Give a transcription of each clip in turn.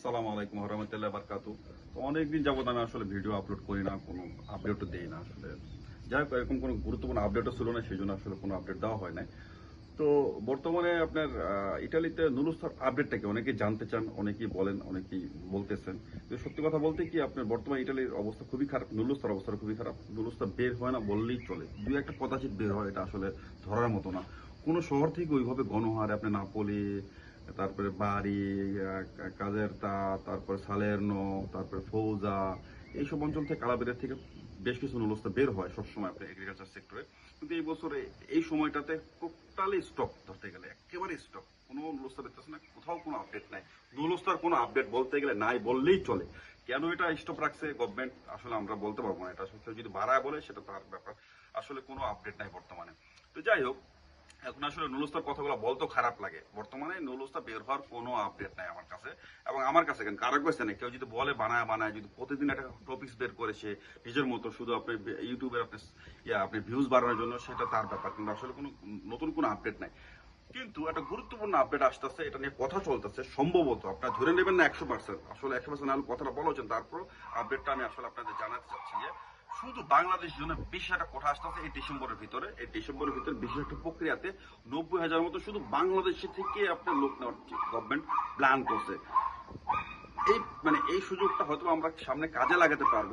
আসসালামু আলাইকুম রহমতুল্লাহ বারকাতু অনেকদিন যাবত আমি আসলে ভিডিও আপলোড করি না, কোনো আপডেটও দেই না আসলে। যাই হোক, এরকম কোনো গুরুত্বপূর্ণ আপডেটও ছিল না সেই জন্য আসলে কোনো আপডেট দেওয়া হয় নাই। তো বর্তমানে আপনার ইটালিতে নুরুস্তার আপডেটটাকে অনেকেই জানতে চান, অনেকেই বলেন, অনেকেই বলতেছেন। তো সত্যি কথা বলতে কি, আপনার বর্তমানে ইটালির অবস্থা খুবই খারাপ, নুরুস্তার অবস্থা খুবই খারাপ। নুরুস্তা বের হয় না বললেই চলে। দু একটা কদাচিৎ বের হয়, এটা আসলে ধরার মতো না। কোনো শহর থেকে ওইভাবে গণহারে আপনি নাপোলি তারপরে বাড়ি কাজের তা, তারপরে সালেরনো, তারপরে ফৌজা, এইসব অঞ্চল থেকে কালাবেরের থেকে বেশ কিছু নুলস্তা বের হয় সবসময় আপনার এগ্রিকালচার সেক্টরে কিন্তু এই বছরে এই সময়টাতে টোটালি স্টক ধরতে গেলে একেবারে স্টক কোনো নুলস্তা দেখতেছে না, কোথাও কোনো আপডেট নাই। নুলস্তার কোনো আপডেট বলতে গেলে নাই বললেই চলে। কেন এটা স্টপ রাখছে গভর্নমেন্ট আসলে আমরা বলতে পারব না। এটা আসলে যদি বাড়ায় বলে, সেটা তার ব্যাপার। আসলে কোনো আপডেট নাই বর্তমানে। তো যাই হোক এখন আসলে নুলুস্তার কথাগুলো বলতো খারাপ লাগে। বর্তমানে নুলুস্তা বের হওয়ার কোনো আপডেট নাই আমার কাছে। এবং আমার কাছে কেন কারও কাছে নেই। কেউ যদি বলে, বানায় বানায়, যদি প্রতিদিন একটা টপিক্স বের করে সে নিজের মতো শুধু আপনি ইউটিউবের আপনি আপনি ভিউজ বাড়ানোর জন্য, সেটা তার ব্যাপার। কিন্তু আসলে কোনো নতুন কোনো আপডেট নাই। কিন্তু একটা গুরুত্বপূর্ণ আপডেট আসতেছে, এটা নিয়ে কথা চলতেছে সম্ভবত। আপনারা ধরে নেবেন না একশো পার্সেন্ট আসলে একশো পার্সেন্ট কথাটা বলা হচ্ছেন তারপর আপডেটটা আমি আসলে আপনাদের জানাতে চাচ্ছি যে শুধু বাংলাদেশের জন্য বিশেষ একটা কথা আসতেছে এই ডিসেম্বরের ভিতরে। এই ডিসেম্বরের ভিতরে বিশেষ একটা প্রক্রিয়াতে নব্বই হাজার মতো শুধু বাংলাদেশ থেকে আপনার লোক নেওয়ার গভর্নমেন্ট প্ল্যান করছে। এই মানে এই সুযোগটা হয়তো আমরা সামনে কাজে লাগাতে পারব।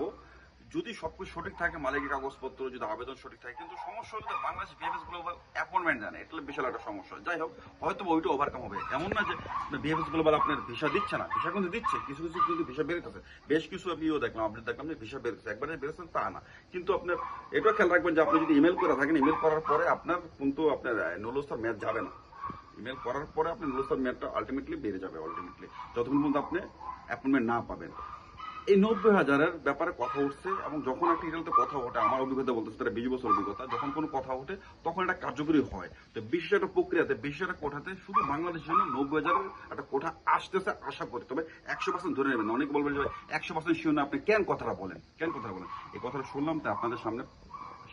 যদি সবকিছু সঠিক থাকে, মালিকের কাগজপত্র, যদি আবেদন সঠিক থাকে, কিন্তু সমস্যা হলো বাংলাদেশ বিএফএস গ্লোবাল অ্যাপয়েন্টমেন্ট জানে। এটা বিশাল একটা সমস্যা। যাই হোক, হয়তো ওইটা ওভারকাম হবে। এমন না যে বিএফএস গ্লোবাল আপনার ভিসা দিচ্ছে না। ভিসা কিন্তু দিচ্ছে। কিছু কিছু কিন্তু ভিসা বেরোতেছে বেশ কিছু ইও দেখলাম, আপনি দেখলাম যে ভিসা বেরোচ্ছে একবারে বেরোচ্ছে তা না। কিন্তু আপনার এটাও খেয়াল রাখবেন যে আপনি যদি ইমেল করে থাকেন ইমেল করার পরে আপনার কিন্তু আপনার নুলস্তার ম্যাচ যাবে না। ইমেল করার পরে আপনার নুলস্তার ম্যাচটা আলটিমেটলি বেড়ে যাবে আলটিমেটলি যতক্ষণ পর্যন্ত আপনি অ্যাপয়েন্টমেন্ট না পাবেন। এই নব্বই হাজারের ব্যাপারে কথা উঠছে এবং যখন একটা ইটালিতে কথা ওঠে, আমার অভিজ্ঞতা বলতেছে তারা বিশ বছর অভিজ্ঞতা, যখন কোনো কথা ওঠে, তখন এটা কার্যকরী হয়। তো বিশেষ একটা প্রক্রিয়াতে বিশেষ একটা কোঠাতে শুধু বাংলাদেশের জন্য নব্বই হাজারের একটা কোঠা আসতেছে আশা করি। তবে একশো পার্সেন্ট ধরে নেবেন, অনেকে বলবেন যে একশো পার্সেন্ট শিওর না, আপনি কেন কথাটা বলেন? কেন কথাটা বলেন? এই কথাটা শুনলাম তো আপনাদের সামনে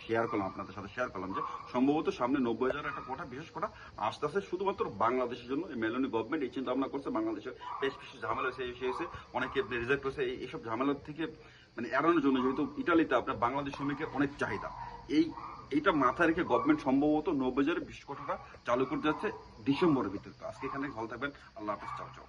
শেয়ার করলাম, আপনাদের সাথে শেয়ার করলাম যে সম্ভবত সামনে নব্বই হাজার একটা কোটা বিশেষ কোটা আস্তে আস্তে শুধুমাত্র বাংলাদেশের জন্য এই মেলনি গভর্নমেন্ট এই চিন্তা ভাবনা করছে বাংলাদেশের বেশ কিছু ঝামেলা হয়েছে, এই হয়েছে, অনেকে রিজেক্ট হয়েছে এইসব ঝামেলার থেকে মানে এড়ানোর জন্য যেহেতু ইটালিতে আপনার বাংলাদেশ শ্রমিকের অনেক চাহিদা, এই, এইটা মাথায় রেখে গভর্নমেন্ট সম্ভবত নব্বই হাজারের বিশ কোটাটা চালু করতে যাচ্ছে ডিসেম্বরের ভিতরে। আজকে এখানে ভালো থাকবেন, আল্লাহ হাফিজ, চাও চাও।